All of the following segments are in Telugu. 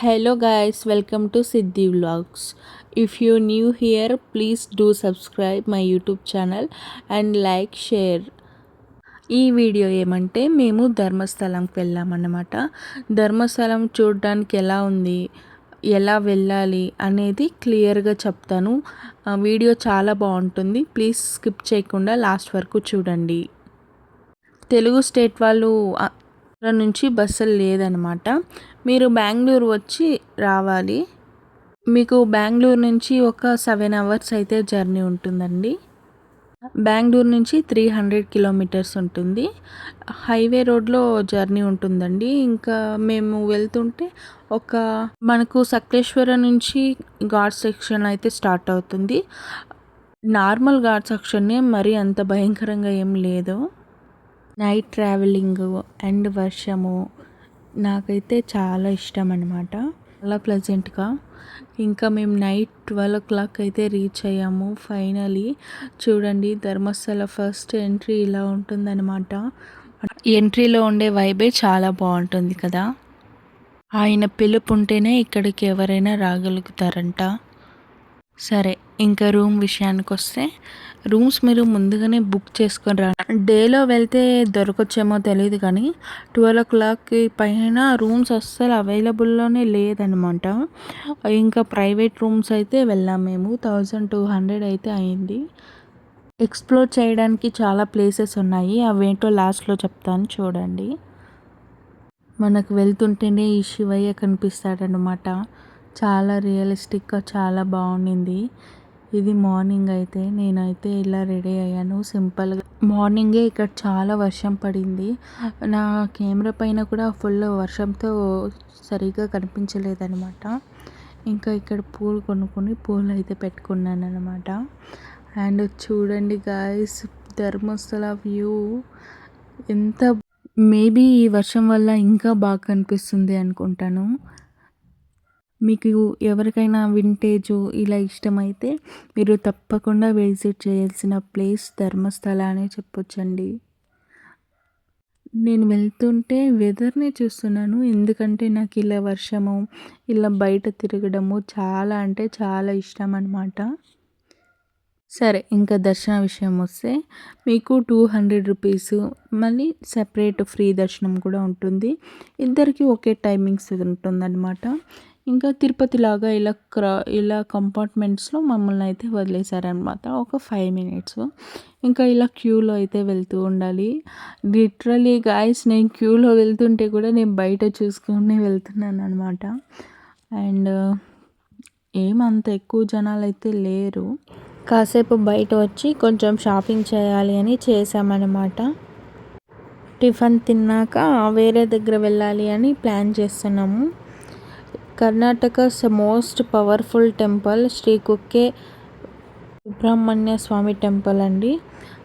Hello guys welcome to Siddhi vlogs if you new here please do subscribe my YouTube channel and like share ఈ వీడియో ఏమంటే మేము ధర్మస్థలంకి వెళ్ళామన్నమాట ధర్మస్థలం చూడడానికి ఎలా ఉంది ఎలా వెళ్ళాలి అనేది క్లియర్గా చెప్తాను. వీడియో చాలా బాగుంటుంది. ప్లీజ్ స్కిప్ చేయకుండా లాస్ట్ వరకు చూడండి. తెలుగు స్టేట్ వాళ్ళు నుంచి బస్సులు లేదనమాట. మీరు బెంగళూరు వచ్చి రావాలి. మీకు బెంగళూరు నుంచి ఒక సెవెన్ అవర్స్ అయితే జర్నీ ఉంటుందండి. బెంగళూరు నుంచి త్రీ హండ్రెడ్ కిలోమీటర్స్ ఉంటుంది. హైవే రోడ్లో జర్నీ ఉంటుందండి. ఇంకా మేము వెళ్తుంటే ఒక మనకు సక్లేశ్వర నుంచి ఘాట్ సెక్షన్ అయితే స్టార్ట్ అవుతుంది. నార్మల్ ఘాట్ సెక్షన్నే మరీ అంత భయంకరంగా ఏం లేదు. నైట్ ట్రావెలింగ్ అండ్ వర్షము నాకైతే చాలా ఇష్టం అనమాట చాలా ప్లెజెంట్గా ఇంకా మేము నైట్ ట్వెల్వ్ ఓ క్లాక్ అయితే రీచ్ అయ్యాము. ఫైనలీ చూడండి ధర్మస్థల ఫస్ట్ ఎంట్రీ ఇలా ఉంటుందన్నమాట. ఎంట్రీలో ఉండే వైబే చాలా బాగుంటుంది కదా. ఆయన పిలుపు ఉంటేనే ఇక్కడికి ఎవరైనా రాగలుగుతారంట. సరే ఇంకా రూమ్ విషయానికి వస్తే రూమ్స్ మీరు ముందుగానే బుక్ చేసుకొని రా. డేలో వెళ్తే దొరకొచ్చేమో తెలియదు కానీ ట్వెల్వ్ ఓ క్లాక్కి పైన రూమ్స్ అస్సలు అవైలబుల్లోనే లేదనమాట. ఇంకా ప్రైవేట్ రూమ్స్ అయితే వెళ్ళాం మేము. థౌజండ్ టూ హండ్రెడ్ అయితే అయింది. ఎక్స్ప్లోర్ చేయడానికి చాలా ప్లేసెస్ ఉన్నాయి. అవేంటో లాస్ట్లో చెప్తాను చూడండి. మనకు వెళ్తుంటేనే ఈ శివయ్య కనిపిస్తాడనమాట. చాలా రియలిస్టిక్గా చాలా బాగుండింది. ఇది మార్నింగ్ అయితే. నేనైతే ఇలా రెడీ అయ్యాను. సింపుల్గా మార్నింగే ఇక్కడ చాలా వర్షం పడింది. నా కెమెరా పైన కూడా ఫుల్ వర్షంతో సరిగ్గా కనిపించలేదనమాట ఇంకా ఇక్కడ పూలు కొనుక్కొని పూలు అయితే పెట్టుకున్నాను అనమాట అండ్ చూడండి గాయస్ ధర్మస్థల వ్యూ ఎంత మేబీ ఈ వర్షం వల్ల ఇంకా బాగా కనిపిస్తుంది అనుకుంటాను. మీకు ఎవరికైనా వింటేజ్ ఇలా ఇష్టమైతే మీరు తప్పకుండా విజిట్ చేయాల్సిన ప్లేస్ ధర్మస్థల అనే చెప్పొచ్చండి. నేను వెళ్తుంటే వెదర్ని చూస్తున్నాను. ఎందుకంటే నాకు ఇలా వర్షము ఇలా బయట తిరగడము చాలా అంటే చాలా ఇష్టం అనమాట సరే ఇంకా దర్శన విషయం వస్తే మీకు టూ హండ్రెడ్ రూపీస్ మళ్ళీ సెపరేట్ ఫ్రీ దర్శనం కూడా ఉంటుంది. ఇద్దరికి ఒకే టైమింగ్స్ ఉంటుందన్నమాట. ఇంకా తిరుపతిలాగా ఇలా క్రా ఇలా కంపార్ట్మెంట్స్లో మమ్మల్ని అయితే వదిలేశారనమాట. ఒక ఫైవ్ మినిట్స్. ఇంకా ఇలా క్యూలో అయితే వెళ్తూ ఉండాలి. లిటరలీ గాయస్ నేను క్యూలో వెళ్తుంటే కూడా నేను బయట చూసుకుని వెళ్తున్నాను అనమాట అండ్ ఏమంత ఎక్కువ జనాలు అయితే లేరు. కాసేపు బయట వచ్చి కొంచెం షాపింగ్ చేయాలి అని చేసామన్నమాట టిఫిన్ తిన్నాక వేరే దగ్గర వెళ్ళాలి అని ప్లాన్ చేస్తున్నాము. Karnataka's most powerful temple Shri Kukke Subrahmanya Swami temple అండి.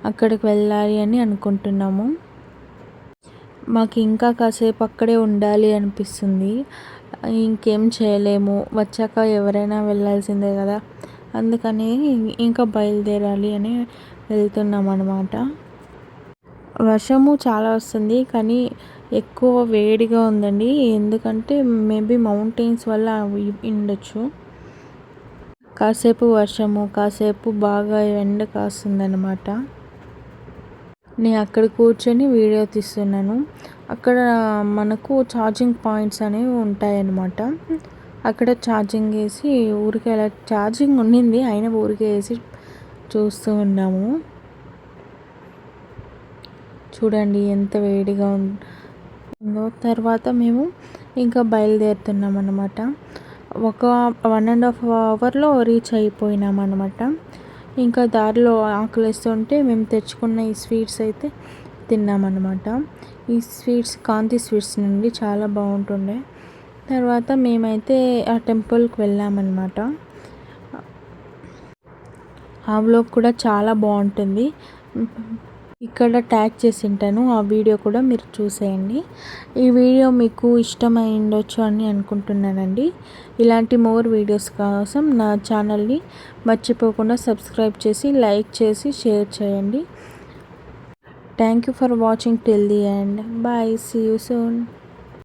అక్కడికి వెళ్ళాలి అని అనుకుంటున్నాము. మాకు ఇంకా కాసేపు అక్కడే ఉండాలి అనిపిస్తుంది. ఇంకేం చేయలేము. వచ్చాక ఎవరైనా వెళ్ళాల్సిందే కదా. అందుకని ఇంకా బయలుదేరాలి అని వెళ్తున్నాం అనమాట వర్షము చాలా వస్తుంది కానీ ఎక్కువ వేడిగా ఉందండి. ఎందుకంటే మేబీ మౌంటైన్స్ వల్ల ఉండొచ్చు. కాసేపు వర్షము కాసేపు బాగా ఎండ కాస్తుందన్నమాట. నేను అక్కడ కూర్చొని వీడియో తీస్తున్నాను. అక్కడ మనకు ఛార్జింగ్ పాయింట్స్ అనేవి ఉంటాయన్నమాట. అక్కడ ఛార్జింగ్ వేసి ఊరికే అలా ఛార్జింగ్ ఉండింది అయినా ఊరికే వేసి చూస్తూ ఉన్నాము. చూడండి ఎంత వేడిగా ఉందో. తర్వాత మేము ఇంకా బయలుదేరుతున్నాం అనమాట ఒక వన్ అండ్ హాఫ్ అవర్లో రీచ్ అయిపోయినాం అనమాట ఇంకా దారిలో ఆకలిస్తుంటే మేము తెచ్చుకున్న ఈ స్వీట్స్ అయితే తిన్నామన్నమాట. ఈ స్వీట్స్ కాంతి స్వీట్స్ నుండి చాలా బాగుంటుండే. తర్వాత మేమైతే ఆ టెంపుల్కి వెళ్ళామన్నమాట. ఆ వ్లాగ్ కూడా చాలా బాగుంటుంది. ఇక్కడ ట్యాగ్ చేసి ఉంటాను ఆ వీడియో కూడా మీరు చూసేయండి. ఈ వీడియో మీకు ఇష్టమై ఉండొచ్చు అని అనుకుంటున్నానండి. ఇలాంటి మోర్ వీడియోస్ కోసం నా ఛానల్ని మర్చిపోకుండా సబ్స్క్రైబ్ చేసి లైక్ చేసి షేర్ చేయండి. Thank you for watching till the end bye see you soon